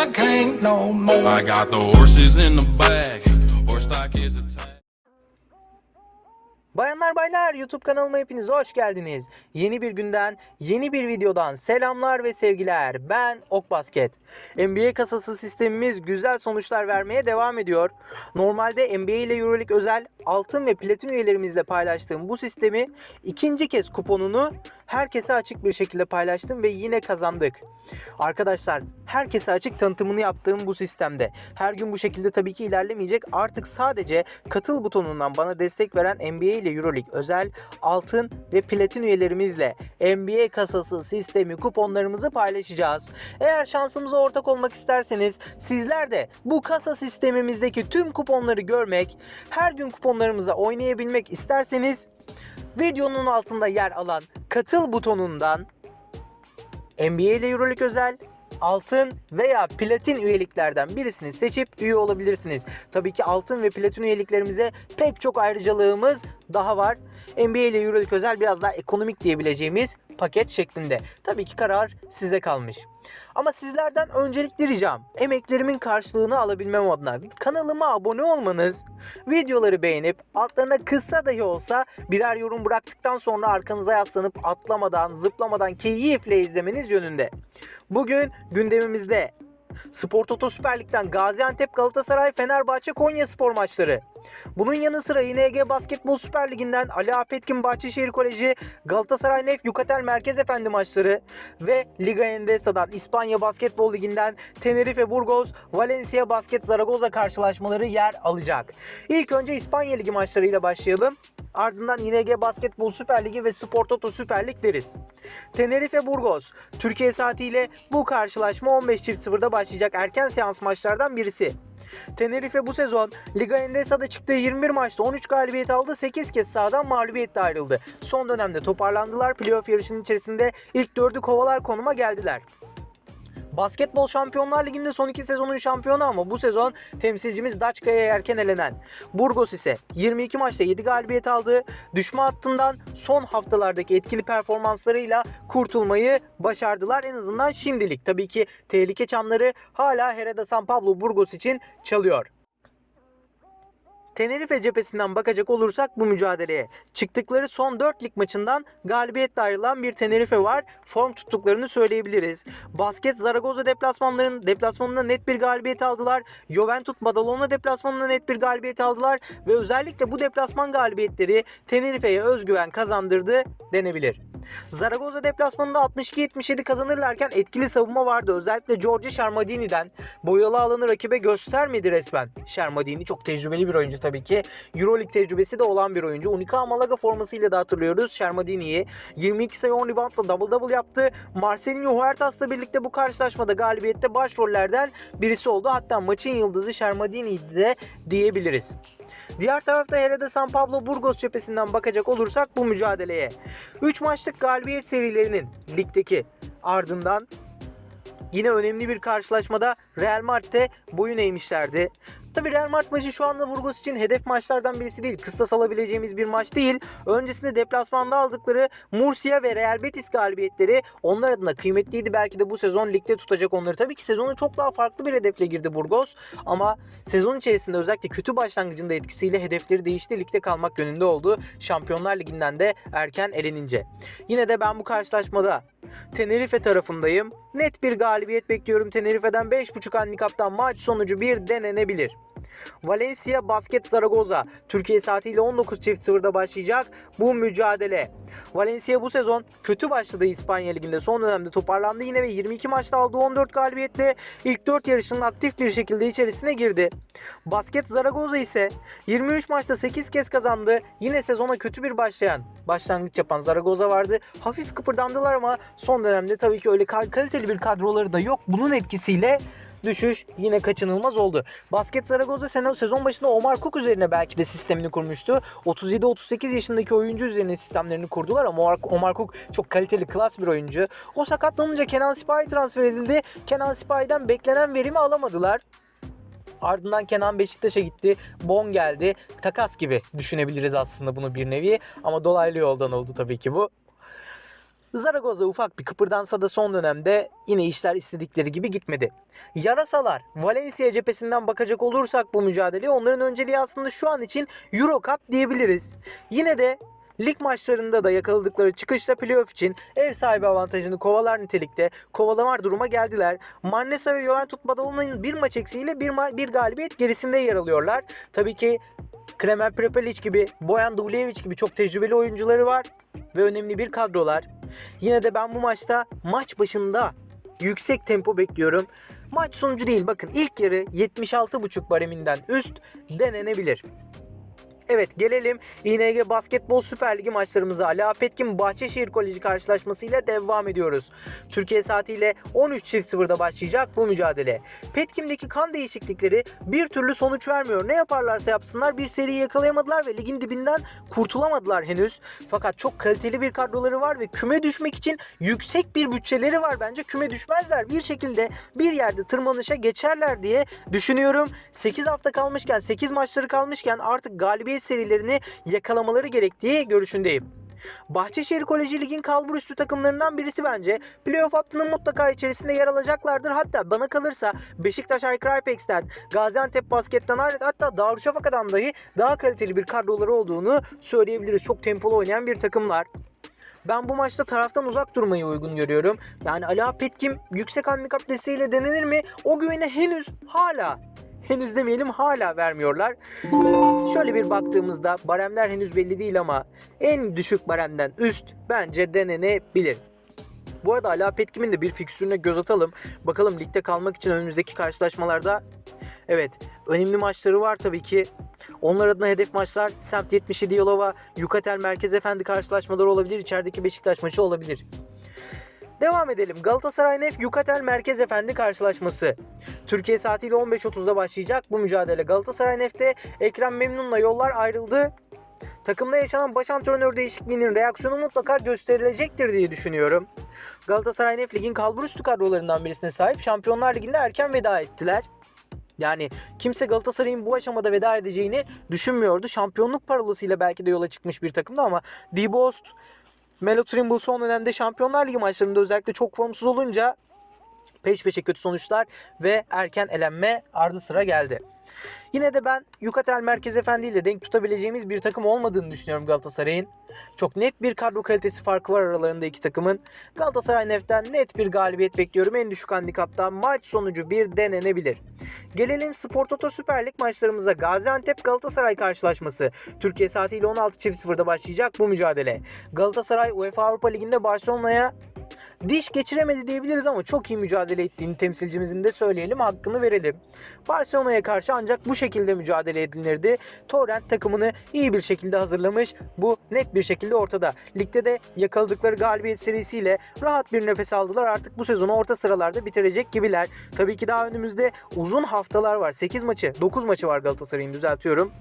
I can't no more. I got the horses in the back. Bayanlar baylar YouTube kanalıma hepiniz hoş geldiniz. Yeni bir günden, yeni bir videodan selamlar ve sevgiler. Ben Ok Basket. NBA kasası sistemimiz güzel sonuçlar vermeye devam ediyor. Normalde NBA ile Euroleague özel altın ve platin üyelerimizle paylaştığım bu sistemi ikinci kez kuponunu herkese açık bir şekilde paylaştım ve yine kazandık. Arkadaşlar herkese açık tanıtımını yaptığım bu sistemde her gün bu şekilde tabii ki ilerlemeyecek. Artık sadece katıl butonundan bana destek veren NBA ile Euroleague özel altın ve platin üyelerimizle NBA kasası sistemi kuponlarımızı paylaşacağız. Eğer şansımıza ortak olmak isterseniz sizler de bu kasa sistemimizdeki tüm kuponları görmek, her gün kuponlarımıza oynayabilmek isterseniz videonun altında yer alan katıl butonundan NBA ile Euroleague özel altın veya platin üyeliklerden birisini seçip üye olabilirsiniz. Tabii ki altın ve platin üyeliklerimize pek çok ayrıcalığımız daha var. NBA ile Euroleague özel biraz daha ekonomik diyebileceğimiz paket şeklinde. Tabii ki karar size kalmış. Ama sizlerden öncelikli ricam emeklerimin karşılığını alabilmem adına kanalıma abone olmanız, videoları beğenip altlarına kısa dahi olsa birer yorum bıraktıktan sonra arkanıza yaslanıp atlamadan, zıplamadan keyifle izlemeniz yönünde. Bugün gündemimizde Spor Toto Süper Lig'den Gaziantep, Galatasaray, Fenerbahçe, Konya spor maçları. Bunun yanı sıra ING Basketbol Süper Ligi'nden Ali Apetkin Bahçeşehir Koleji, Galatasaray Nef Yukatel Merkez Efendi maçları ve Liga Endesa'dan İspanya Basketbol Ligi'nden Tenerife Burgos, Valencia Basket Zaragoza karşılaşmaları yer alacak. İlk önce İspanya Ligi maçlarıyla başlayalım. Ardından ING Basketbol Süper Ligi ve Spor Toto Süper Lig deriz. Tenerife Burgos, Türkiye saatiyle bu karşılaşma 15.00'da başlayacak erken seans maçlardan birisi. Tenerife bu sezon Liga Endesa'da çıktığı 21 maçta 13 galibiyet aldı, 8 kez sahadan mağlubiyetle ayrıldı. Son dönemde toparlandılar, playoff yarışının içerisinde ilk dördü kovalar konuma geldiler. Basketbol Şampiyonlar Ligi'nde son iki sezonun şampiyonu ama bu sezon temsilcimiz Daçka'ya erken elenen. Burgos ise 22 maçta 7 galibiyet aldı. Düşme hattından son haftalardaki etkili performanslarıyla kurtulmayı başardılar. En azından şimdilik. Tabii ki tehlike çanları hala Hereda San Pablo Burgos için çalıyor. Tenerife cephesinden bakacak olursak bu mücadeleye çıktıkları son 4 lig maçından galibiyetle ayrılan bir Tenerife var. Form tuttuklarını söyleyebiliriz. Basket Zaragoza deplasmanların deplasmanında net bir galibiyet aldılar. Juventus Badalona deplasmanında net bir galibiyet aldılar ve özellikle bu deplasman galibiyetleri Tenerife'ye özgüven kazandırdı denebilir. Zaragoza deplasmanında 62-77 kazanırlarken etkili savunma vardı. Özellikle Giorgio Shermadini'den boyalı alanı rakibe göstermedi resmen. Shermadini çok tecrübeli bir oyuncu tabii ki. Euroleague tecrübesi de olan bir oyuncu. Unica Malaga formasıyla da hatırlıyoruz Shermadini'yi. 22 sayı 10 reboundla double double yaptı. Marcelinho Huertas'la birlikte bu karşılaşmada galibiyette başrollerden birisi oldu. Hatta maçın yıldızı Shermadini'ydi de diyebiliriz. Diğer tarafta Hereda San Pablo Burgos cephesinden bakacak olursak bu mücadeleye 3 maçlık galibiyet serilerinin ligdeki ardından yine önemli bir karşılaşmada Real Madrid'e boyun eğmişlerdi. Tabi Real Madrid maçı şu anda Burgos için hedef maçlardan birisi değil. Kıstas alabileceğimiz bir maç değil. Öncesinde deplasmanda aldıkları Murcia ve Real Betis galibiyetleri onlar adına kıymetliydi. Belki de bu sezon ligde tutacak onları. Tabii ki sezonu çok daha farklı bir hedefle girdi Burgos. Ama sezon içerisinde özellikle kötü başlangıcında etkisiyle hedefleri değişti. Ligde kalmak yönünde oldu. Şampiyonlar Ligi'nden de erken elenince. Yine de ben bu karşılaşmada Tenerife tarafındayım. Net bir galibiyet bekliyorum Tenerife'den 5.5 handikaptan maç sonucu bir denenebilir. Valencia Basket Zaragoza Türkiye saatiyle 19.00'da başlayacak bu mücadele. Valencia bu sezon kötü başladı İspanya Ligi'nde. Son dönemde toparlandı yine ve 22 maçta aldığı 14 galibiyetle ilk 4 yarışının aktif bir şekilde içerisine girdi. Basket Zaragoza ise 23 maçta 8 kez kazandı. Yine sezona kötü bir başlayan, başlangıç yapan Zaragoza vardı. Hafif kıpırdandılar ama son dönemde tabii ki öyle kaliteli bir kadroları da yok. Bunun etkisiyle düşüş yine kaçınılmaz oldu. Basket Zaragoza sezon başında Omar Cook üzerine belki de sistemini kurmuştu. 37-38 yaşındaki oyuncu üzerine sistemlerini kurdular ama Omar Cook çok kaliteli, klas bir oyuncu. O sakatlanınca Kenan Sipahi transfer edildi. Kenan Sipahi'den beklenen verimi alamadılar. Ardından Kenan Beşiktaş'a gitti. Bon geldi. Takas gibi düşünebiliriz aslında bunu bir nevi. Ama dolaylı yoldan oldu tabii ki bu. Zaragoza ufak bir kıpırdansa da son dönemde yine işler istedikleri gibi gitmedi. Yarasalar Valencia cephesinden bakacak olursak bu mücadeleye onların önceliği aslında şu an için Euro Cup diyebiliriz. Yine de Lig maçlarında da yakaladıkları çıkışta playoff için ev sahibi avantajını kovalar nitelikte kovalamar duruma geldiler. Manresa ve Juventus Badalo'nun bir maç eksiğiyle bir, ma- bir galibiyet gerisinde yer alıyorlar. Tabii ki Kremen Prepelic gibi, Boyan Duljevic gibi çok tecrübeli oyuncuları var ve önemli bir kadrolar. Yine de ben bu maçta maç başında yüksek tempo bekliyorum. Maç sonucu değil bakın ilk yarı 76.5 bareminden üst denenebilir. Evet gelelim İNG Basketbol Süper Ligi maçlarımıza. Ali Apetkin Bahçeşehir Koleji karşılaşmasıyla devam ediyoruz. Türkiye saatiyle 13.00'da başlayacak bu mücadele. Petkim'deki kan değişiklikleri bir türlü sonuç vermiyor. Ne yaparlarsa yapsınlar bir seri yakalayamadılar ve ligin dibinden kurtulamadılar henüz. Fakat çok kaliteli bir kadroları var ve küme düşmek için yüksek bir bütçeleri var. Bence küme düşmezler. Bir şekilde bir yerde tırmanışa geçerler diye düşünüyorum. 8 hafta kalmışken 8 maçları kalmışken artık galibiyet serilerini yakalamaları gerektiği görüşündeyim. Bahçeşehir Koleji Lig'in kalbur üstü takımlarından birisi bence. Playoff hattının mutlaka içerisinde yer alacaklardır. Hatta bana kalırsa Beşiktaş Aykraypex'ten, Gaziantep Basket'ten hatta Darüşşafaka'dan dahi daha kaliteli bir kadroları olduğunu söyleyebiliriz. Çok tempolu oynayan bir takımlar. Ben bu maçta taraftan uzak durmayı uygun görüyorum. Yani Ali Petkim yüksek handikap desteğiyle denenir mi? O güveni henüz hala henüz demeyelim hala vermiyorlar. Şöyle bir baktığımızda baremler henüz belli değil ama en düşük baremden üst bence denenebilir. Bu arada Ala Petkim'in de bir fikstürüne göz atalım. Bakalım ligde kalmak için önümüzdeki karşılaşmalarda evet önemli maçları var tabii ki. Onlar adına hedef maçlar Semt 77 Yolova, Yukatel Merkez Efendi karşılaşmaları olabilir. İçerideki Beşiktaş maçı olabilir. Devam edelim. Galatasaray Nef Yukatel Merkez Efendi karşılaşması. Türkiye saatiyle 15.30'da başlayacak bu mücadele. Galatasaray Nef'te Ekrem Memnun'la yollar ayrıldı. Takımda yaşanan baş antrenör değişikliğinin reaksiyonu mutlaka gösterilecektir diye düşünüyorum. Galatasaray Nef ligin kalburüstü kadrolarından birisine sahip Şampiyonlar Ligi'nde erken veda ettiler. Yani kimse Galatasaray'ın bu aşamada veda edeceğini düşünmüyordu. Şampiyonluk parolasıyla belki de yola çıkmış bir takımdı ama Dibost, Melo Trimble son dönemde Şampiyonlar Ligi maçlarında özellikle çok formsuz olunca peş peşe kötü sonuçlar ve erken elenme ardı sıra geldi. Yine de ben Yukatel Merkez Efendi ile denk tutabileceğimiz bir takım olmadığını düşünüyorum Galatasaray'ın. Çok net bir kadro kalitesi farkı var aralarında iki takımın. Galatasaray Nef'ten net bir galibiyet bekliyorum. En düşük handikapta maç sonucu bir denenebilir. Gelelim Spor Toto Süper Lig maçlarımıza. Gaziantep Galatasaray karşılaşması. Türkiye saatiyle 16.00'da başlayacak bu mücadele. Galatasaray UEFA Avrupa Ligi'nde Barcelona'ya diş geçiremedi diyebiliriz ama çok iyi mücadele ettiğini temsilcimizin de söyleyelim hakkını verelim. Barcelona'ya karşı ancak bu şekilde mücadele edilirdi. Torrent takımını iyi bir şekilde hazırlamış. Bu net bir şekilde ortada. Ligde de yakaladıkları galibiyet serisiyle rahat bir nefes aldılar. Artık bu sezonu orta sıralarda bitirecek gibiler. Tabii ki daha önümüzde uzun haftalar var. 8 maçı, 9 maçı var Galatasaray'ın düzeltiyorum.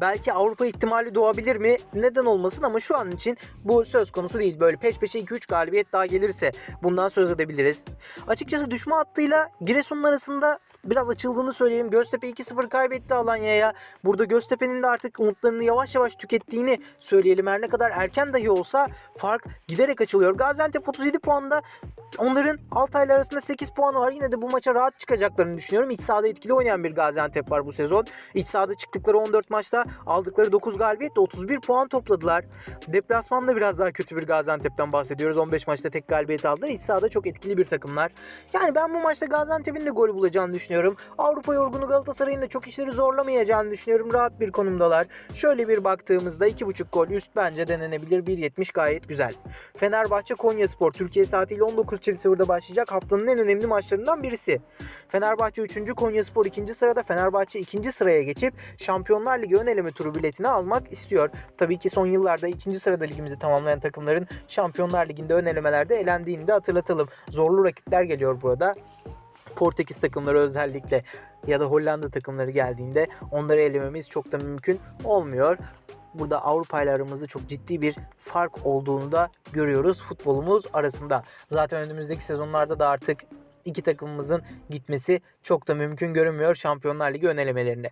Belki Avrupa ihtimali doğabilir mi? Neden olmasın ama şu an için bu söz konusu değil. Böyle peş peşe 2-3 galibiyet daha gelirse bundan söz edebiliriz. Açıkçası düşme hattıyla Giresun'un arasında biraz açıldığını söyleyeyim. Göztepe 2-0 kaybetti Alanya'ya. Burada Göztepe'nin de artık umutlarını yavaş yavaş tükettiğini söyleyelim. Her ne kadar erken dahi olsa fark giderek açılıyor. Gaziantep 37 puanda Onların Altay'la arasında 8 puanı var. Yine de bu maça rahat çıkacaklarını düşünüyorum. İç sahada etkili oynayan bir Gaziantep var bu sezon. İç sahada çıktıkları 14 maçta aldıkları 9 galibiyetle 31 puan topladılar. Deplasmanda biraz daha kötü bir Gaziantep'ten bahsediyoruz. 15 maçta tek galibiyet aldılar. İç sahada çok etkili bir takımlar. Yani ben bu maçta Gaziantep'in de gol bulacağını düşünüyorum. Avrupa yorgunu Galatasaray'ın da çok işleri zorlamayacağını düşünüyorum. Rahat bir konumdalar. Şöyle bir baktığımızda 2.5 gol üst bence denenebilir. 1.70 gayet güzel. Fenerbahçe Konyaspor Türkiye saatiyle 19.00'da başlayacak haftanın en önemli maçlarından birisi. Fenerbahçe 3. Konyaspor 2. sırada Fenerbahçe 2. sıraya geçip Şampiyonlar Ligi ön eleme turu biletini almak istiyor. Tabii ki son yıllarda 2. sırada ligimizi tamamlayan takımların Şampiyonlar Ligi'nde ön elemelerde elendiğini de hatırlatalım. Zorlu rakipler geliyor burada. Portekiz takımları özellikle ya da Hollanda takımları geldiğinde onları elememiz çok da mümkün olmuyor. Burada Avrupa ile aramızda çok ciddi bir fark olduğunu da görüyoruz futbolumuz arasında. Zaten önümüzdeki sezonlarda da artık iki takımımızın gitmesi çok da mümkün görünmüyor Şampiyonlar Ligi önelemelerine.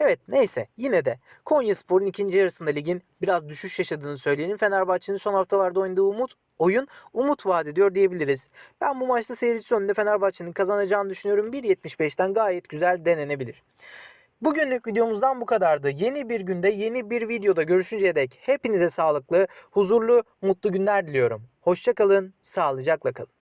Evet neyse yine de Konyaspor'un ikinci yarısında ligin biraz düşüş yaşadığını söyleyelim. Fenerbahçe'nin son haftalarda oynadığı umut oyun umut vaat ediyor diyebiliriz. Ben bu maçta seyircisi önünde Fenerbahçe'nin kazanacağını düşünüyorum. 1.75'ten gayet güzel denenebilir. Bugünlük videomuzdan bu kadardı. Yeni bir günde yeni bir videoda görüşünceye dek hepinize sağlıklı, huzurlu, mutlu günler diliyorum. Hoşçakalın, sağlıcakla kalın.